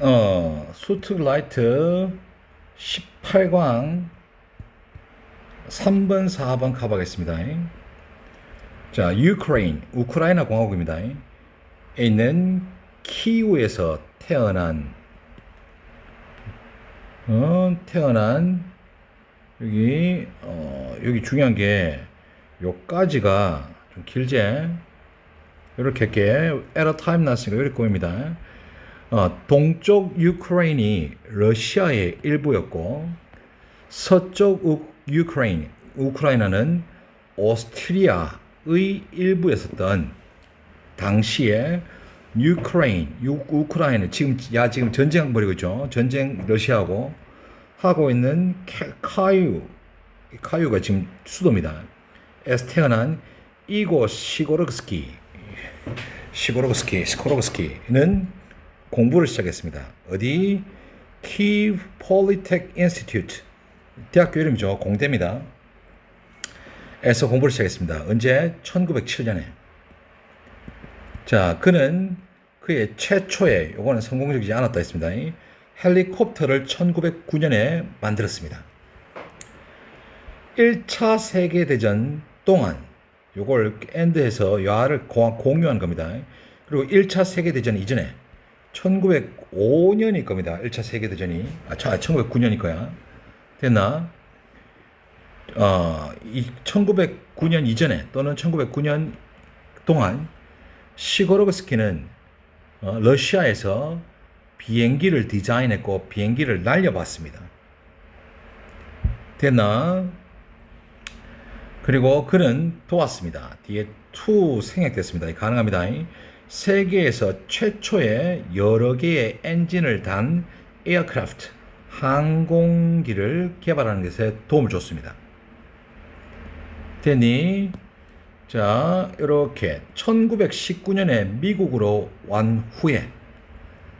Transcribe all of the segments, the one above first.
어, 수트 라이트 18광 3번, 4번 가보겠습니다. 자, 유크레인, 우크라이나 공화국입니다. 에 있는 키우에서 태어난 어, 태어난 여기 어, 여기 중요한 게 요까지가 좀 길제 이렇게 이렇게 에러 타임 났으니까 이렇게 보입니다. 어, 동쪽 유크레인이 러시아의 일부였고 서쪽 우, 유크레인 우크라이나는 오스트리아의 일부였었던 당시에 유, 우크라이나 지금 야 지금 전쟁 벌이고 있죠. 전쟁 러시아하고 하고 있는 캐, 카유 카유가 지금 수도입니다. 에서 태어난 이고 시고르스키 시고르스키 시코르스키는 공부를 시작했습니다. 어디 키브 폴리텍 인스티튜트 대학교 이름이죠. 공대입니다. 에서 공부를 시작했습니다. 언제? 1907년에. 자, 그는 그의 최초의 요거는 성공적이지 않았다 했습니다. 이 헬리콥터를 1909년에 만들었습니다. 1차 세계대전 동안 요걸 엔드해서 야를 공유한 겁니다. 그리고 1차 세계대전 이전에 1905년일 겁니다. 1차 세계대전이. 아, 1909년일 거야. 됐나? 어, 이 1909년 이전에 또는 1909년 동안 시고르스키는 어, 러시아에서 비행기를 디자인했고 비행기를 날려봤습니다. 됐나? 그리고 그는 도왔습니다. 뒤에 투 생략됐습니다. 가능합니다. 세계에서 최초의 여러 개의 엔진을 단 에어크래프트 항공기를 개발하는 것에 도움을 줬습니다. 되니 자 이렇게 1919년에 미국으로 완 후에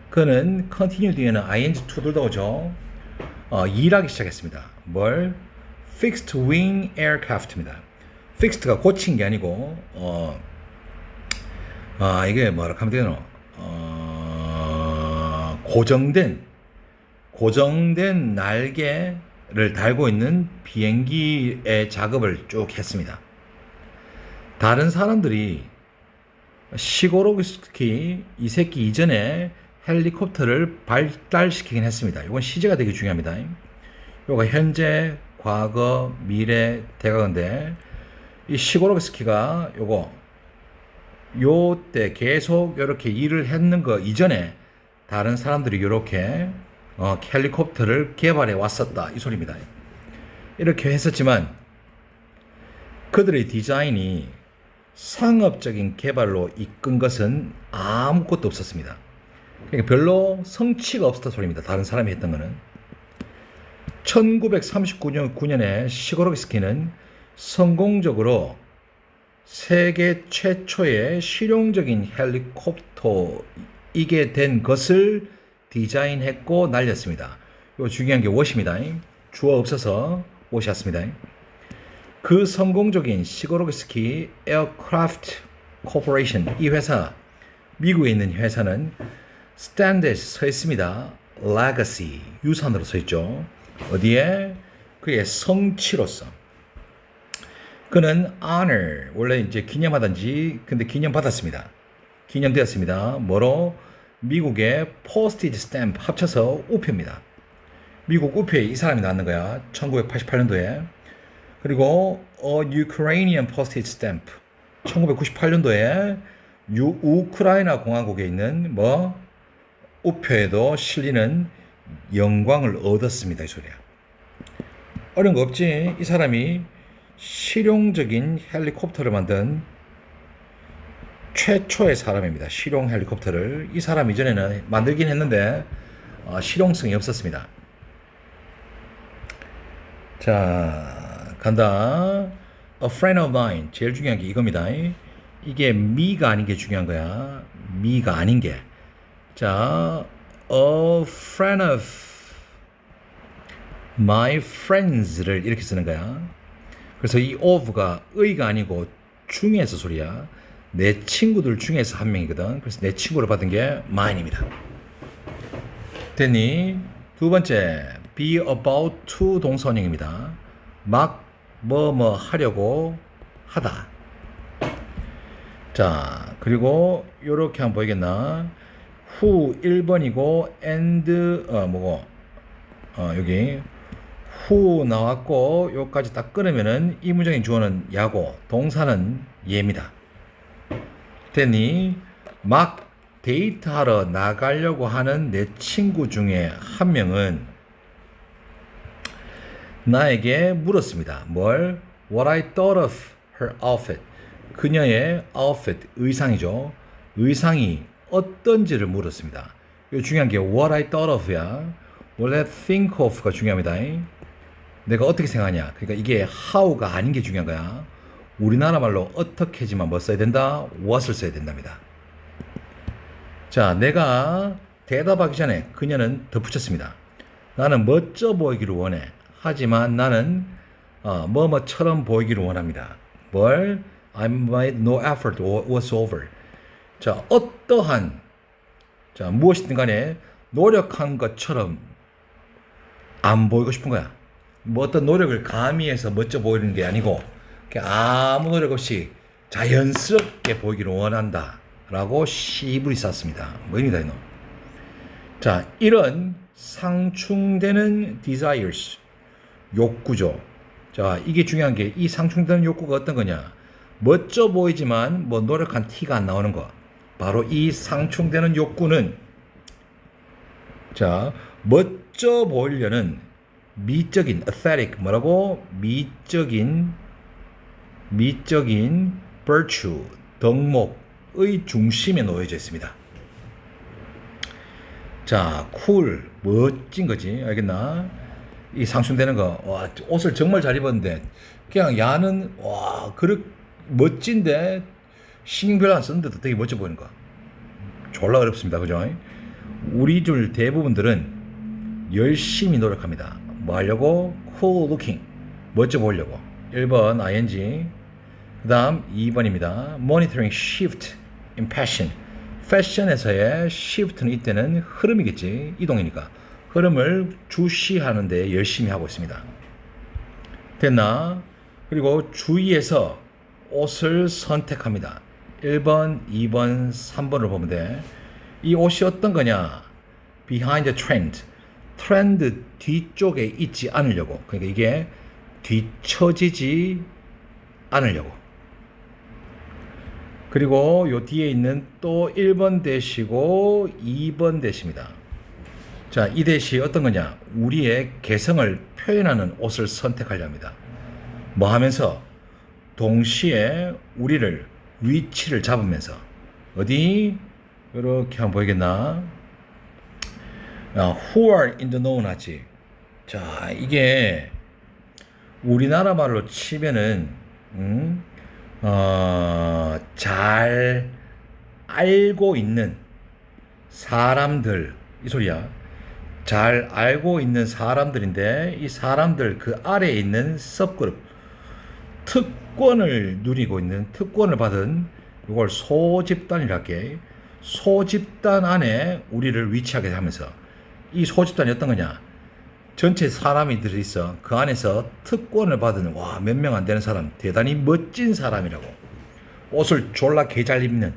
그는 컨티뉴 뒤에는 ing2들도 오죠. 어, 일하기 시작했습니다. 뭘? Fixed Wing Aircraft입니다. Fixed가 고친 게 아니고 어, 아 이게 뭐라 하면 되노? 어, 고정된 고정된 날개를 달고 있는 비행기의 작업을 쭉 했습니다. 다른 사람들이 시고로스키 이 새끼 이전에 헬리콥터를 발달시키긴 했습니다. 이건 시제가 되게 중요합니다. 요거 현재, 과거, 미래, 대가인데 이 시고로스키가 요거 요때 계속 이렇게 일을 했는 거 이전에 다른 사람들이 이렇게 어, 헬리콥터를 개발해 왔었다 이 소리입니다. 이렇게 했었지만 그들의 디자인이 상업적인 개발로 이끈 것은 아무것도 없었습니다. 그러니까 별로 성취가 없었다 소리입니다. 다른 사람이 했던 거는 1939년 9년에 시고르스키는 성공적으로 세계 최초의 실용적인 헬리콥터이게 된 것을 디자인했고 날렸습니다. 요 중요한 게 워십니다. 주어 없어서 오셨습니다. 그 성공적인 시고르스키 에어크래프트 코퍼레이션 이 회사 미국에 있는 회사는 스탠드에 서 있습니다. 레거시 유산으로 서 있죠. 어디에 그의 성취로서 그는 honor 원래 이제 기념하든지 근데 기념 받았습니다. 기념되었습니다. 뭐로 미국의 포스티지 스탬프 합쳐서 우표입니다. 미국 우표에 이 사람이 나왔는 거야. 1988년도에. 그리고 어 Ukrainian postage stamp 1998년도에 유, 우크라이나 공화국에 있는 뭐 우표에도 실리는 영광을 얻었습니다. 이 소리야. 어려운 거 없지. 이 사람이 실용적인 헬리콥터를 만든 최초의 사람입니다. 실용 헬리콥터를 이 사람 이전에는 만들긴 했는데 어, 실용성이 없었습니다. 자 간다. A friend of mine 제일 중요한 게 이겁니다. 이게 me가 아닌 게 중요한 거야. me가 아닌 게. 자, a friend of my friends를 이렇게 쓰는 거야. 그래서 이 of가 의가 아니고 중에서 소리야. 내 친구들 중에서 한 명이거든. 그래서 내 친구를 받은 게 mine입니다. 됐니? 두 번째, be about to 동선형입니다. 막 뭐뭐 하려고 하다. 자, 그리고 요렇게 한번 보이겠나? 후 1번이고 and 어 뭐고 어 여기 후 나왔고 요까지 딱 끊으면은 이 문장의 주어는 야고 동사는 예입니다. 됐니? 막 데이트하러 나가려고 하는 내 친구 중에 한 명은 나에게 물었습니다. 뭘? What I thought of her outfit. 그녀의 outfit, 의상이죠. 의상이 어떤지를 물었습니다. 이 중요한 게 what I thought of야. 원래 think of가 중요합니다. 내가 어떻게 생각하냐. 그러니까 이게 how가 아닌 게 중요한 거야. 우리나라 말로 어떻게지만 뭐 써야 된다? what을 써야 된답니다. 자, 내가 대답하기 전에 그녀는 덧붙였습니다. 나는 멋져 보이기를 원해. 하지만 나는 어, 뭐뭐처럼 보이기를 원합니다. 뭘? I made no effort whatsoever. 자, 어떠한 자, 무엇이든 간에 노력한 것처럼 안 보이고 싶은 거야. 뭐 어떤 노력을 가미해서 멋져 보이는 게 아니고 아무 노력 없이 자연스럽게 보이기를 원한다. 라고 시불이 쌌습니다. 뭐입니다, 이놈. 자, 이런 상충되는 desires, 욕구죠. 자, 이게 중요한 게 이 상충되는 욕구가 어떤 거냐? 멋져 보이지만 뭐 노력한 티가 안 나오는 거. 바로 이 상충되는 욕구는 자, 멋져 보이려는 미적인 aesthetic 뭐라고 미적인 미적인 virtue 덕목의 중심에 놓여져 있습니다. 자, 쿨 멋진 거지 알겠나? 이 상충되는 거, 와 옷을 정말 잘 입었는데 그냥 야는 와 그렇 멋진데 신경 별로 안 썼는데도 되게 멋져 보이는 거. 졸라 어렵습니다, 그죠? 우리 줄 대부분들은 열심히 노력합니다. 뭐 하려고? cool looking. 멋져 보이려고. 1번 ing. 그 다음 2번입니다. monitoring shift in passion. 패션에서의 shift는 이때는 흐름이겠지. 이동이니까. 흐름을 주시하는 데 열심히 하고 있습니다. 됐나? 그리고 주위에서 옷을 선택합니다. 1번, 2번, 3번을 보면 돼. 이 옷이 어떤 거냐? behind the trend. 트렌드 뒤쪽에 있지 않으려고. 그러니까 이게 뒤처지지 않으려고. 그리고 요 뒤에 있는 또 1번 대시고 2번 대시입니다. 자, 이 대시 어떤 거냐? 우리의 개성을 표현하는 옷을 선택하려 합니다. 뭐 하면서 동시에 우리를 위치를 잡으면서 어디 이렇게 한번 보이겠나? 아, who are in the known 하지. 자, 이게 우리나라 말로 치면은 음, 어, 잘 알고 있는 사람들 이 소리야. 잘 알고 있는 사람들인데 이 사람들 그 아래에 있는 섭그룹 특권을 누리고 있는 특권을 받은 이걸 소집단이라 할게 소집단 안에 우리를 위치하게 하면서 이 소집단이 어떤 거냐? 전체 사람이 들어있어 그 안에서 특권을 받은 와 몇 명 안 되는 사람 대단히 멋진 사람이라고. 옷을 졸라 개잘 입는.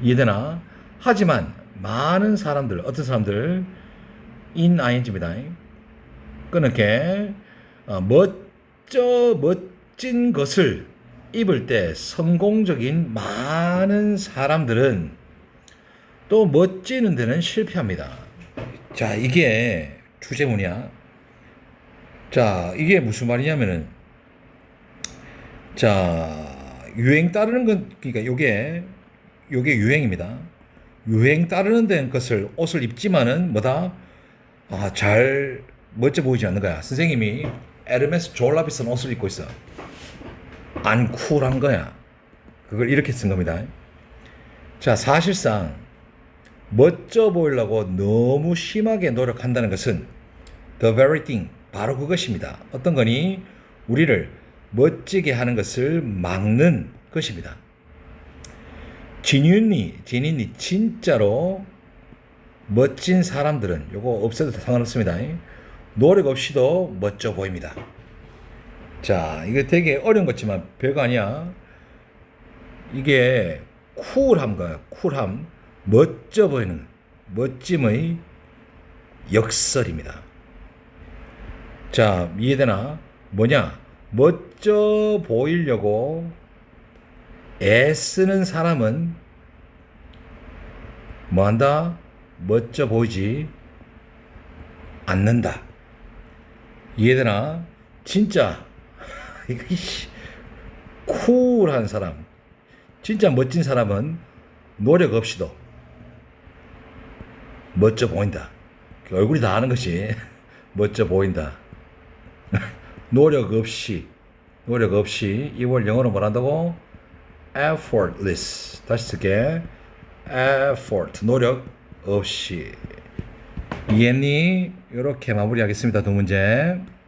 이해되나? 하지만 많은 사람들 어떤 사람들? in ing입니다. 그렇게. 어, 멋져 멋진 것을 입을 때 성공적인 많은 사람들은 또 멋지는 데는 실패합니다. 자, 이게 주제문이야. 자, 이게 무슨 말이냐면은 자, 유행 따르는 건 그러니까 요게 요게 유행입니다. 유행 따르는 데는 것을 옷을 입지만은 뭐다? 아, 잘 멋져 보이지 않는 거야. 선생님이 에르메스 졸라 비싼 옷을 입고 있어. 안 쿨한 거야. 그걸 이렇게 쓴 겁니다. 자, 사실상 멋져 보이려고 너무 심하게 노력한다는 것은 the very thing, 바로 그것입니다. 어떤 거니? 우리를 멋지게 하는 것을 막는 것입니다. 진윤이, 진인이 진짜로 멋진 사람들은 요거 없애도 상관없습니다. 노력 없이도 멋져 보입니다. 자, 이거 되게 어려운 거지만 별거 아니야. 이게 쿨함과 쿨함, 멋져 보이는 멋짐의 역설입니다. 자, 이해되나? 뭐냐? 멋져 보이려고 애쓰는 사람은 뭐 한다? 멋져 보이지 않는다. 이해되나? 진짜 쿨한 사람, 진짜 멋진 사람은 노력 없이도 멋져 보인다. 얼굴이 다 아는 것이 멋져 보인다. 노력 없이 노력 없이 이걸 영어로 뭐란다고? effortless 다시 쓸게 effort 노력 없이 이해했니? 이렇게 마무리하겠습니다 두 문제